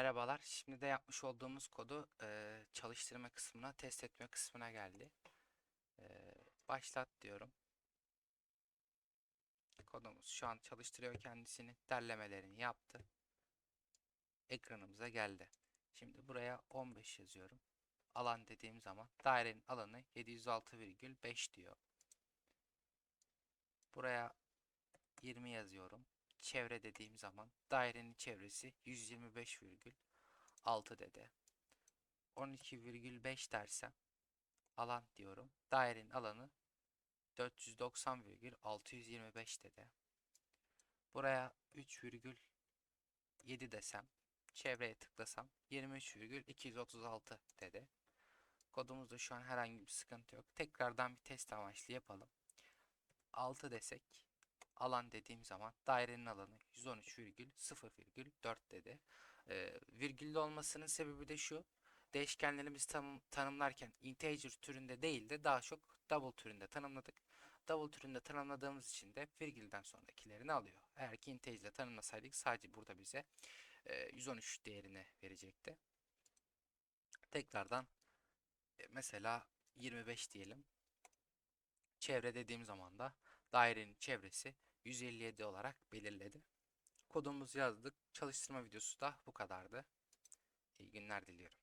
Merhabalar. Şimdi de yapmış olduğumuz kodu eee, çalıştırma kısmına, test etme kısmına geldi. Eee, başlat diyorum. Kodumuz şu an çalıştırıyor kendisini. Derlemelerini yaptı. Ekranımıza geldi. Şimdi buraya 15 yazıyorum. Alan dediğim zaman dairenin alanı 706,5 diyor. Buraya 20 yazıyorum. Çevre dediğim zaman dairenin çevresi 125,6 dedi. 12,5 dersem alan diyorum. Dairenin alanı 490,625 dedi. Buraya 3,7 desem çevreye tıklasam 23,236 dedi. Kodumuzda şu an herhangi bir sıkıntı yok. Tekrardan bir test amaçlı yapalım. 6 desek alan dediğim zaman dairenin alanı 113,0,4 dedi. Ee, virgüllü olmasının sebebi de şu. Değişkenlerimizi tanım- tanımlarken integer türünde değil de daha çok double türünde tanımladık. Double türünde tanımladığımız için de virgülden sonrakilerini alıyor. Eğer ki integer tanımlasaydık sadece burada bize e, 113 değerini verecekti. Tekrardan e, mesela 25 diyelim. Çevre dediğim zaman da dairenin çevresi 157 olarak belirledi. Kodumuzu yazdık. Çalıştırma videosu da bu kadardı. İyi günler diliyorum.